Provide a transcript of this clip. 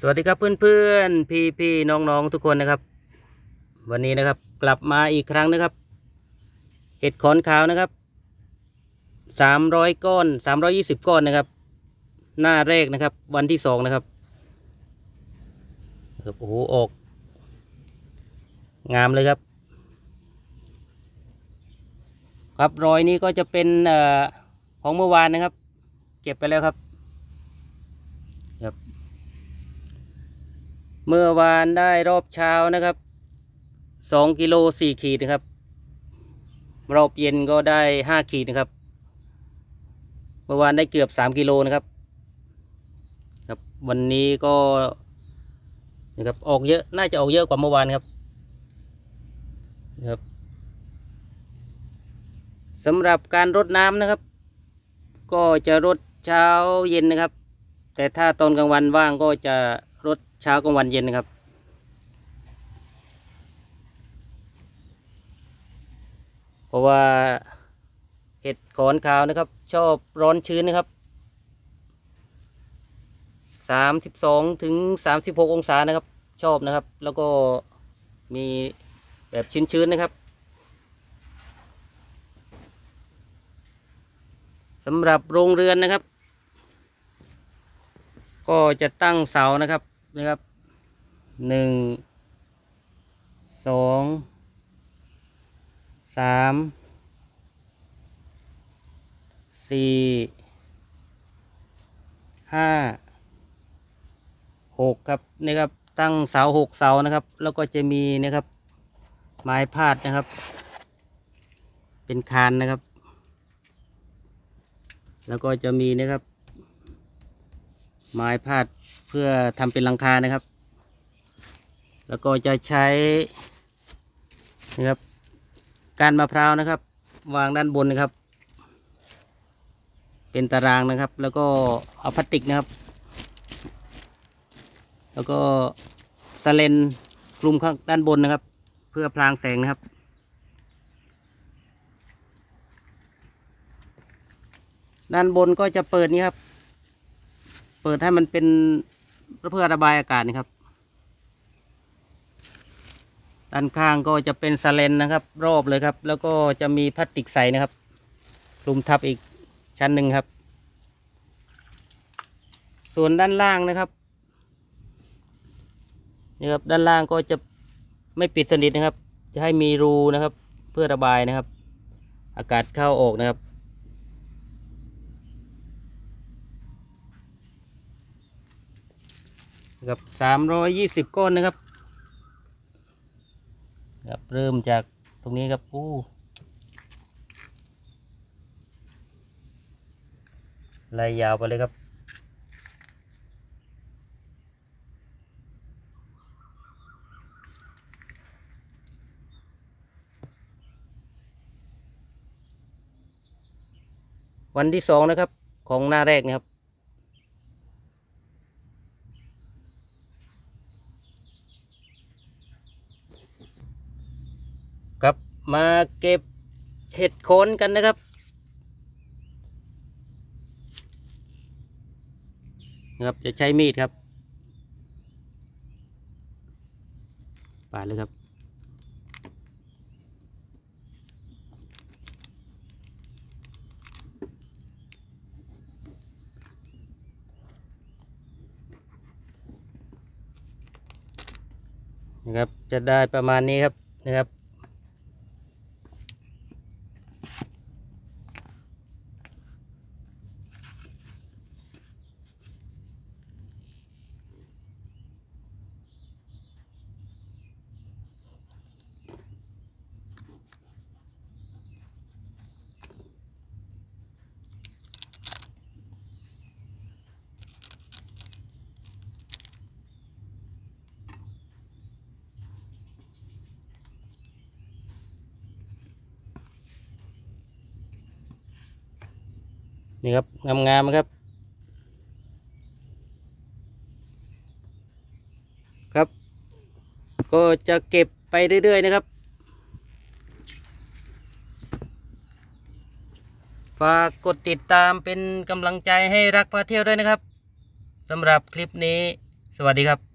สวัสดีครับเพื่อนๆพี่ๆน้องๆทุกคนนะครับ วันนี้นะครับกลับมาอีกครั้งนะครับ เห็ดขอนขาวนะครับสามร้อยก้อนสามร้อยี่สิบก้อนนะครับ หน้าแรกนะครับ วันที่สองนะครับครับโอ้โหออก งามเลยครับ ครับรอยนี้ก็จะเป็นอของเมื่อวานนะครับ เก็บไปแล้วครับครับ เมื่อวานได้รอบเช้านะครับสองกิโลสี่ขีดนะครับ รอบเย็นก็ได้ห้าขีดนะครับ เมื่อวานได้เกือบสามกิโลนะครับ ครับ วันนี้ก็นะครับออกเยอะน่าจะออกเยอะกว่าเมื่อวานครับนะครับสำหรับการรดน้ำนะครับ ก็จะรดเช้าเย็นนะครับ แต่ถ้าตอนกลางวันว่างก็จะ เช้ากลางวันเย็นนะครับ เพราะว่าเห็ดขอนขาวนะครับ ชอบร้อนชื้นนะครับสามสิบสองถึงสามสิบหกองศานะครับ ชอบนะครับ แล้วก็มีแบบชื้นๆนะครับสำหรับโรงเรือนนะครับ ก็จะตั้งเสานะครับ นะครับหนึ่งสองสามสี่ห้าหกครับนี่ครับตั้งเสาหกเสานะครับ แล้วก็จะมีนะครับ ไม้พาดนะครับ เป็นคานนะครับ แล้วก็จะมีนะครับ ไม้พาด เพื่อทำเป็นหลังคานะครับ แล้วก็จะใช้นะครับการมะพร้าวนะครับ วางด้านบนนะครับ เป็นตารางนะครับ แล้วก็เอาพลาสติกนะครับ แล้วก็สเลนคลุมข้างด้านบนนะครับ เพื่อพรางแสงนะครับด้านบนก็จะเปิดนี้ครับ เปิดให้มันเป็น เพื่อระบายอากาศนะครับ ด้านข้างก็จะเป็นสเลนนะครับ รอบเลยครับ แล้วก็จะมีพลาสติกใสนะครับคลุมทับอีกชั้นหนึ่งครับ ส่วนด้านล่างนะครับนี่ครับด้านล่างก็จะไม่ปิดสนิทนะครับ จะให้มีรูนะครับ เพื่อระบายนะครับ อากาศเข้าออกนะครับ กับสามร้อยยี่สิบก้อนนะครับครับเริ่มจากตรงนี้ครับอู้ไล่ยาวไปเลยครับ วันที่สองนะครับของหน้าแรกนะครับ ครับมาเก็บเห็ดโคนกันนะครับนะครับจะใช้มีดครับปาดเลยครับนะครับจะได้ประมาณนี้ครับนะครับ นี่ครับงามๆครับ ครับ ก็จะเก็บไปเรื่อย ๆ นะครับ ฝากกดติดตามเป็นกำลังใจให้รักพาเที่ยวด้วยนะครับสำหรับคลิปนี้ สวัสดีครับ